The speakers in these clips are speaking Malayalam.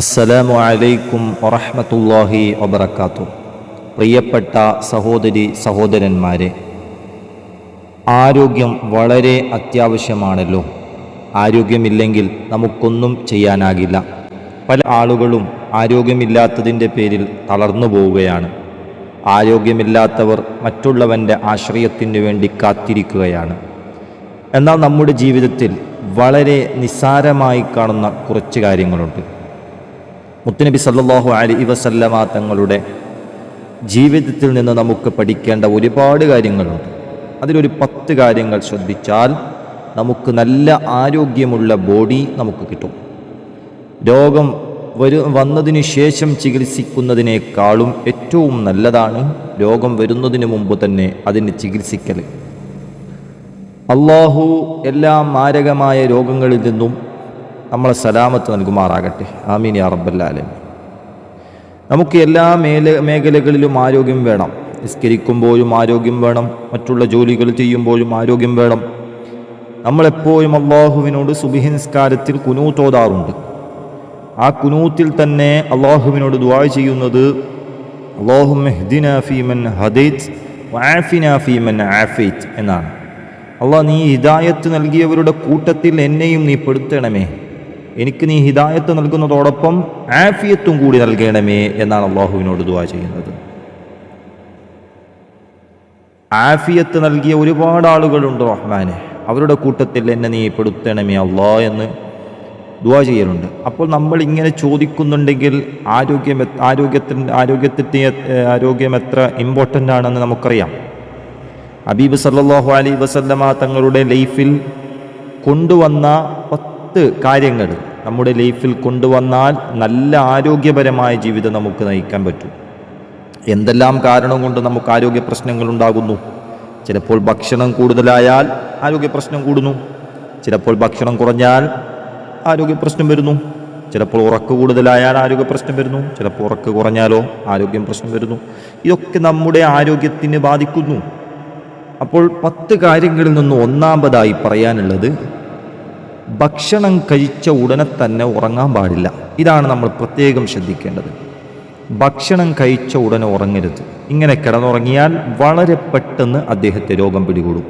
അസ്സലാമു അലൈക്കും വറഹ്മത്തുള്ളാഹി വബറകാതുഹു. പ്രിയപ്പെട്ട സഹോദരി സഹോദരന്മാരെ ആരോഗ്യം വളരെ അത്യാവശ്യമാണല്ലോ. ആരോഗ്യമില്ലെങ്കിൽ നമുക്കൊന്നും ചെയ്യാനാകില്ല. പല ആളുകളും ആരോഗ്യമില്ലാത്തതിന്റെ പേരിൽ തളർന്നു പോവുകയാണ്. ആരോഗ്യമില്ലാത്തവർ മറ്റുള്ളവന്റെ ആശ്രയത്തിന് വേണ്ടി കാത്തിരിക്കുകയാണ്. എന്നാൽ നമ്മുടെ ജീവിതത്തിൽ വളരെ നിസ്സാരമായി കാണുന്ന കുറച്ച് കാര്യങ്ങളുണ്ട്. മുത്തുനബി സല്ലല്ലാഹു അലൈഹി വസല്ലമ തങ്ങളുടെ ജീവിതത്തിൽ നിന്ന് നമുക്ക് പഠിക്കേണ്ട ഒരുപാട് കാര്യങ്ങളുണ്ട്. അതിലൊരു പത്ത് കാര്യങ്ങൾ ശ്രദ്ധിച്ചാൽ നമുക്ക് നല്ല ആരോഗ്യമുള്ള ബോഡി നമുക്ക് കിട്ടും. രോഗം വരു വന്നതിന് ശേഷം ചികിത്സിക്കുന്നതിനേക്കാളും ഏറ്റവും നല്ലതാണ് രോഗം വരുന്നതിന് മുമ്പ് തന്നെ അതിന് ചികിത്സിക്കൽ. അള്ളാഹു എല്ലാ മാരകമായ രോഗങ്ങളിൽ നിന്നും നമ്മളെ സലാമത്ത് നൽകുമാറാകട്ടെ. ആമീൻ യാ റബ്ബല്ലാലും നമുക്ക് എല്ലാ മേല മേഖലകളിലും ആരോഗ്യം വേണം. നിസ്കരിക്കുമ്പോഴും ആരോഗ്യം വേണം. മറ്റുള്ള ജോലികൾ ചെയ്യുമ്പോഴും ആരോഗ്യം വേണം. നമ്മളെപ്പോഴും അള്ളാഹുവിനോട് സുബിഹിൻസ്കാരത്തിൽ കുനൂത്തോതാറുണ്ട് ആ കുനൂത്തിൽ തന്നെ അള്ളാഹുവിനോട് ദുവാ ചെയ്യുന്നത് എന്നാണ്. അള്ളാഹ് നീ ഹിദായത്ത് നൽകിയവരുടെ കൂട്ടത്തിൽ എന്നെയും നീ പെടുത്തണമേ. എനിക്ക് നീ ഹിദായത്ത് നൽകുന്നതോടൊപ്പം ആഫിയത്തും കൂടി നൽകണമേ എന്നാണ് അള്ളാഹുവിനോട് ദുവാ ചെയ്യുന്നത്. ആഫിയത്ത് നൽകിയ ഒരുപാട് ആളുകളുണ്ട് റഹ്മാനെ. അവരുടെ കൂട്ടത്തിൽ എന്നെ നീ പെടുത്തണമേ അള്ളാ എന്ന് ദുവാ ചെയ്യലുണ്ട്. അപ്പോൾ നമ്മൾ ഇങ്ങനെ ചോദിക്കുന്നുണ്ടെങ്കിൽ ആരോഗ്യം ആരോഗ്യത്തിന്റെ ആരോഗ്യത്തിന്റെ ആരോഗ്യം എത്ര ഇമ്പോർട്ടന്റ് ആണെന്ന് നമുക്കറിയാം. ഹബീബ് സല്ലാഹു അലൈഹി വസല്ലമ തങ്ങളുടെ ലൈഫിൽ കൊണ്ടുവന്ന പത്ത് കാര്യങ്ങൾ നമ്മുടെ ലൈഫിൽ കൊണ്ടുവന്നാൽ നല്ല ആരോഗ്യപരമായ ജീവിതം നമുക്ക് നയിക്കാൻ പറ്റും. എന്തെല്ലാം കാരണം കൊണ്ട് നമുക്ക് ആരോഗ്യ പ്രശ്നങ്ങൾ ഉണ്ടാകുന്നു? ചിലപ്പോൾ ഭക്ഷണം കൂടുതലായാൽ ആരോഗ്യ പ്രശ്നം കൂടുന്നു. ചിലപ്പോൾ ഭക്ഷണം കുറഞ്ഞാൽ ആരോഗ്യ പ്രശ്നം വരുന്നു. ചിലപ്പോൾ ഉറക്ക് കൂടുതലായാൽ ആരോഗ്യ പ്രശ്നം വരുന്നു. ചിലപ്പോൾ ഉറക്ക് കുറഞ്ഞാലോ ആരോഗ്യം പ്രശ്നം വരുന്നു. ഇതൊക്കെ നമ്മുടെ ആരോഗ്യത്തിന് ബാധിക്കുന്നു. അപ്പോൾ പത്ത് കാര്യങ്ങളിൽ നിന്ന് ഒന്നാമതായി പറയാനുള്ളത് ഭക്ഷണം കഴിച്ച ഉടനെ തന്നെ ഉറങ്ങാൻ പാടില്ല. ഇതാണ് നമ്മൾ പ്രത്യേകം ശ്രദ്ധിക്കേണ്ടത്. ഭക്ഷണം കഴിച്ച ഉടനെ ഉറങ്ങരുത്. ഇങ്ങനെ കിടന്നുറങ്ങിയാൽ വളരെ പെട്ടെന്ന് അദ്ദേഹത്തെ രോഗം പിടികൂടും.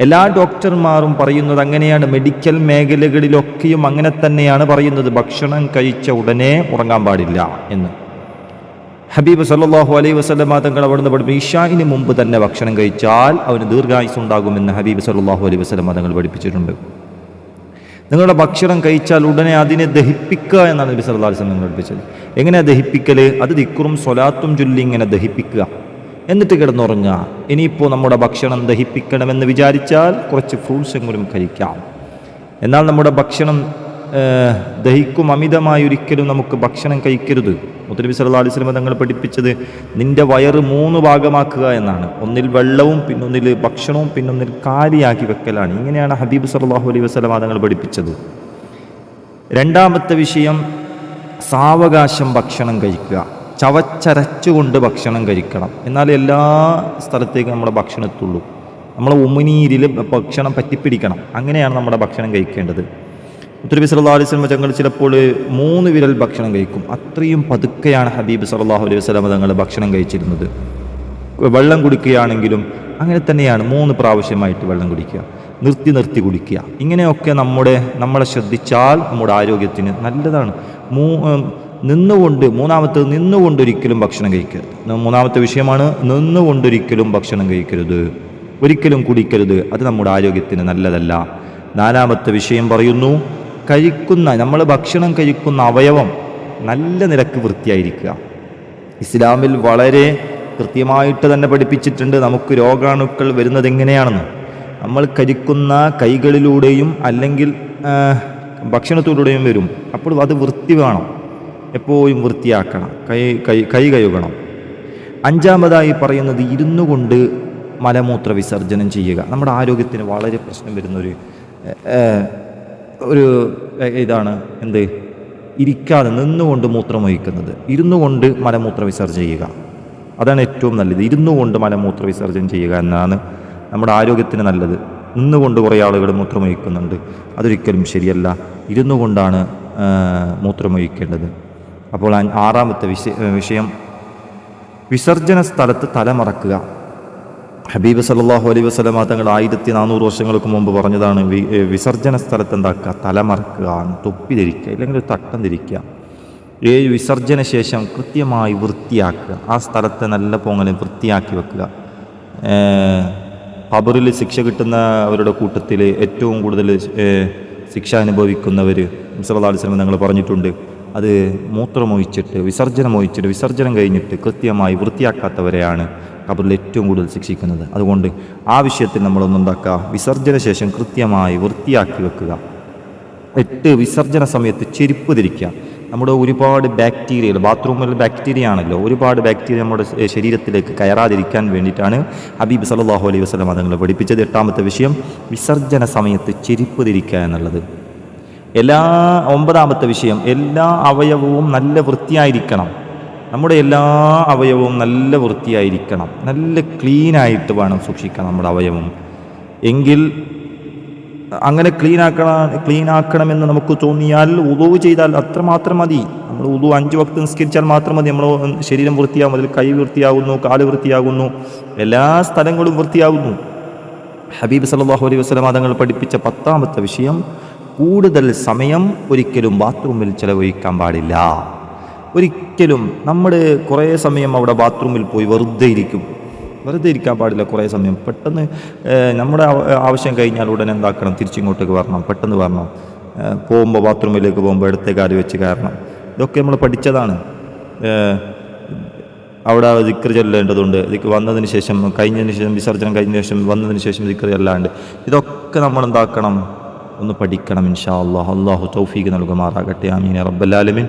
എല്ലാ ഡോക്ടർമാരും പറയുന്നത് അങ്ങനെയാണ്. മെഡിക്കൽ മേഖലകളിലൊക്കെയും അങ്ങനെ തന്നെയാണ് പറയുന്നത്. ഭക്ഷണം കഴിച്ച ഉടനെ ഉറങ്ങാൻ പാടില്ല എന്ന്. ഹബീബ് സല്ലാഹു അലൈഹി വസല്ലമ തങ്ങൾ അവിടുന്ന് പഠിപ്പിച്ചു. ഇഷായിന് മുമ്പ് തന്നെ ഭക്ഷണം കഴിച്ചാൽ അവന് ദീർഘായുസ് ഉണ്ടാകുമെന്ന് ഹബീബ് സല്ലല്ലാഹു അലൈഹി വസല്ലമ തങ്ങൾ പഠിപ്പിച്ചിട്ടുണ്ട്. നിങ്ങളുടെ ഭക്ഷണം കഴിച്ചാൽ ഉടനെ അതിനെ ദഹിപ്പിക്കുക എന്നാണ് നബി സല്ലല്ലാഹു അലൈഹി വസല്ലം പഠിപ്പിച്ചത്. എങ്ങനെയാണ് ദഹിപ്പിക്കൽ അത് ദിക്റും സ്വലാത്തും ചൊല്ലി ഇങ്ങനെ ദഹിപ്പിക്കുക. എന്നിട്ട് കിടന്നുറങ്ങുക. ഇനിയിപ്പോൾ നമ്മുടെ ഭക്ഷണം ദഹിപ്പിക്കണമെന്ന് വിചാരിച്ചാൽ കുറച്ച് ഫ്രൂട്ട്സ് എങ്കിലും കഴിക്കാം. എന്നാൽ നമ്മുടെ ഭക്ഷണം ദഹിക്കും അമിതമായി ഒരിക്കലും നമുക്ക് ഭക്ഷണം കഴിക്കരുത്. മുത്തനബി സല്ലല്ലാഹു അലൈഹി സ്വലമ തങ്ങൾ പഠിപ്പിച്ചത് നിന്റെ വയറ് മൂന്ന് ഭാഗമാക്കുക എന്നാണ്. ഒന്നിൽ വെള്ളവും പിന്നൊന്നിൽ ഭക്ഷണവും പിന്നൊന്നിൽ കാലിയാക്കി വെക്കലാണ്. ഇങ്ങനെയാണ് ഹബീബ് സല്ലല്ലാഹു അലൈഹി വസ്ലമ തങ്ങൾ പഠിപ്പിച്ചത്. രണ്ടാമത്തെ വിഷയം സാവകാശം ഭക്ഷണം കഴിക്കുക. ചവച്ചരച്ചുകൊണ്ട് ഭക്ഷണം കഴിക്കണം. എന്നാൽ എല്ലാ സ്ഥലത്തേക്കും നമ്മുടെ ഭക്ഷണം എത്തുള്ളൂ. നമ്മളെ ഉമിനീരിൽ ഭക്ഷണം പറ്റിപ്പിടിക്കണം. അങ്ങനെയാണ് നമ്മുടെ ഭക്ഷണം കഴിക്കേണ്ടത്. ഉത്തരബി സല്ലാ അലൈഹി വസല്ലം തങ്ങൾ ചിലപ്പോൾ മൂന്ന് വിരൽ ഭക്ഷണം കഴിക്കും. അത്രയും പതുക്കെയാണ് ഹബീബ് സല്ലല്ലാഹു അലൈഹി വസല്ലം തങ്ങൾ ഭക്ഷണം കഴിച്ചിരുന്നത്. വെള്ളം കുടിക്കുകയാണെങ്കിലും അങ്ങനെ തന്നെയാണ് മൂന്ന് പ്രാവശ്യമായിട്ട് വെള്ളം കുടിക്കുക. നിർത്തി നിർത്തി കുടിക്കുക. ഇങ്ങനെയൊക്കെ നമ്മുടെ നമ്മളെ ശ്രദ്ധിച്ചാൽ നമ്മുടെ ആരോഗ്യത്തിന് നല്ലതാണ്. മൂ നിന്നുകൊണ്ട് മൂന്നാമത്തത് നിന്നുകൊണ്ടൊരിക്കലും ഭക്ഷണം കഴിക്കരുത്. മൂന്നാമത്തെ വിഷയമാണ് നിന്നുകൊണ്ടൊരിക്കലും ഭക്ഷണം കഴിക്കരുത്. ഒരിക്കലും കുടിക്കരുത്. അത് നമ്മുടെ ആരോഗ്യത്തിന് നല്ലതല്ല. നാലാമത്തെ വിഷയം പറയുന്നു കഴിക്കുന്ന നമ്മൾ ഭക്ഷണം കഴിക്കുന്ന അവയവം നല്ല നിരക്ക് വൃത്തിയായിരിക്കുക. ഇസ്ലാമിൽ വളരെ കൃത്യമായിട്ട് തന്നെ പഠിപ്പിച്ചിട്ടുണ്ട് നമുക്ക് രോഗാണുക്കൾ വരുന്നത് എങ്ങനെയാണെന്ന്. നമ്മൾ കഴിക്കുന്ന കൈകളിലൂടെയും അല്ലെങ്കിൽ ഭക്ഷണത്തിലൂടെയും വരും. അപ്പോൾ അത് വൃത്തി വേണം. എപ്പോഴും വൃത്തിയാക്കണം. കൈ കൈ കൈ കഴുകണം. അഞ്ചാമതായി പറയുന്നത് ഇരുന്നു കൊണ്ട് മലമൂത്ര വിസർജനം ചെയ്യുക. നമ്മുടെ ആരോഗ്യത്തിന് വളരെ പ്രശ്നം വരുന്നൊരു ഒരു ഇതാണ് എന്ത്? ഇരിക്കാതെ നിന്നുകൊണ്ട് മൂത്രമൊഴിക്കുന്നത് ഇരുന്നു കൊണ്ട് മലമൂത്ര വിസർജനം ചെയ്യുക. അതാണ് ഏറ്റവും നല്ലത്. ഇരുന്നു കൊണ്ട് മലമൂത്ര വിസർജനം ചെയ്യുക എന്നാണ് നമ്മുടെ ആരോഗ്യത്തിന് നല്ലത്. നിന്നുകൊണ്ട് കുറേ ആളുകൾ മൂത്രമൊഴിക്കുന്നുണ്ട് അതൊരിക്കലും ശരിയല്ല. ഇരുന്നു കൊണ്ടാണ് മൂത്രം മൂത്രമൊഴിക്കേണ്ടത് അപ്പോൾ ആറാമത്തെ വിഷയം. വിസർജന സ്ഥലത്ത് തലമറക്കുക. ഹബീബ് സല്ലല്ലാഹു അലൈഹി വസ്ലമ തങ്ങൾ ആയിരത്തി നാനൂറ് വർഷങ്ങൾക്ക് മുമ്പ് പറഞ്ഞതാണ് വിസർജന സ്ഥലത്ത് എന്താക്കുക? തലമറക്കുക തൊപ്പി ധരിക്കുക അല്ലെങ്കിൽ ഒരു തട്ടം ധരിക്കുക. ഏഴ് വിസർജന ശേഷം കൃത്യമായി വൃത്തിയാക്കുക. ആ സ്ഥലത്തെ നല്ല പൊങ്ങലും വൃത്തിയാക്കി വെക്കുക. ഖബറിൽ ശിക്ഷ കിട്ടുന്നവരുടെ കൂട്ടത്തിൽ ഏറ്റവും കൂടുതൽ ശിക്ഷ അനുഭവിക്കുന്നവർ അലൈഹി വസല്ലം തങ്ങൾ പറഞ്ഞിട്ടുണ്ട്. അത് മൂത്രമൊഴിച്ചിട്ട് വിസർജനം ഒഴിച്ചിട്ട് വിസർജനം കഴിഞ്ഞിട്ട് കൃത്യമായി വൃത്തിയാക്കാത്തവരെയാണ് ഖബറിൽ ഏറ്റവും കൂടുതൽ ശിക്ഷിക്കുന്നത്. അതുകൊണ്ട് ആ വിഷയത്തിൽ നമ്മളൊന്നുണ്ടാക്കുക വിസർജന ശേഷം കൃത്യമായി വൃത്തിയാക്കി വെക്കുക. എട്ട് വിസർജന സമയത്ത് ചെരുപ്പ് ധരിക്കുക. നമ്മുടെ ഒരുപാട് ബാക്ടീരിയകൾ ബാത്റൂമിൽ ബാക്ടീരിയ ആണല്ലോ. ഒരുപാട് ബാക്ടീരിയ നമ്മുടെ ശരീരത്തിലേക്ക് കയറാതിരിക്കാൻ വേണ്ടിയിട്ടാണ് ഹബീബ് സല്ലല്ലാഹു അലൈഹി വസല്ലം അതുങ്ങൾ പഠിപ്പിച്ചത്. എട്ടാമത്തെ വിഷയം വിസർജന സമയത്ത് ചെരുപ്പ് ധരിക്കുക എന്നുള്ളത്. എല്ലാ ഒമ്പതാമത്തെ വിഷയം എല്ലാ അവയവവും നല്ല വൃത്തിയായിരിക്കണം. നമ്മുടെ എല്ലാ അവയവവും നല്ല വൃത്തിയായിരിക്കണം. നല്ല ക്ലീനായിട്ട് വേണം സൂക്ഷിക്കാൻ നമ്മുടെ അവയവം. എങ്കിൽ അങ്ങനെ ക്ലീൻ ആക്കണം ക്ലീൻ നമുക്ക് തോന്നിയാൽ ഉദവ് ചെയ്താൽ അത്രമാത്രം മതി. നമ്മൾ ഉദു അഞ്ച് വക്ത് നിസ്കരിച്ചാൽ മാത്രം മതി. നമ്മൾ ശരീരം വൃത്തിയാകും അതിൽ കൈ വൃത്തിയാകുന്നു കാൽ വൃത്തിയാകുന്നു എല്ലാ സ്ഥലങ്ങളും വൃത്തിയാകുന്നു ഹബീബ് സല്ലല്ലാഹു അലൈഹി വസല്ലം തങ്ങൾ പഠിപ്പിച്ച പത്താമത്തെ വിഷയം കൂടുതൽ സമയം ഒരിക്കലും ബാത്റൂമിൽ ചെലവഴിക്കാൻ പാടില്ല. ഒരിക്കലും നമ്മൾ കുറേ സമയം അവിടെ ബാത്റൂമിൽ പോയി വെറുതെ ഇരിക്കും. വെറുതെ ഇരിക്കാൻ പാടില്ല കുറേ സമയം. പെട്ടെന്ന് നമ്മുടെ ആവശ്യം കഴിഞ്ഞാൽ ഉടനെ എന്താക്കണം? തിരിച്ചിങ്ങോട്ടേക്ക് വരണം. പെട്ടെന്ന് വരണം. പോകുമ്പോൾ ബാത്റൂമിലേക്ക് പോകുമ്പോൾ ഇടത്തെ കാൽ വെച്ച് കയറണം. ഇതൊക്കെ നമ്മൾ പഠിച്ചതാണ്. അവിടെ ദിക്കർ ചൊല്ലേണ്ടതുണ്ട്. ഇതിക്ക് വന്നതിന് ശേഷം കഴിഞ്ഞതിന് ശേഷം വിസർജനം കഴിഞ്ഞതിന് ശേഷം വന്നതിന് ശേഷം ദിക്കർ ചെല്ലാണ്ട് ഇതൊക്കെ നമ്മൾ എന്താക്കണം ഒന്ന് പഠിക്കണം ഇൻഷാ അള്ളാഹ്. അള്ളാഹു തൗഫീഖ് നൽകുമാറാകട്ടെ. ആമീൻ. റബ്ബല്ലാലമിൻ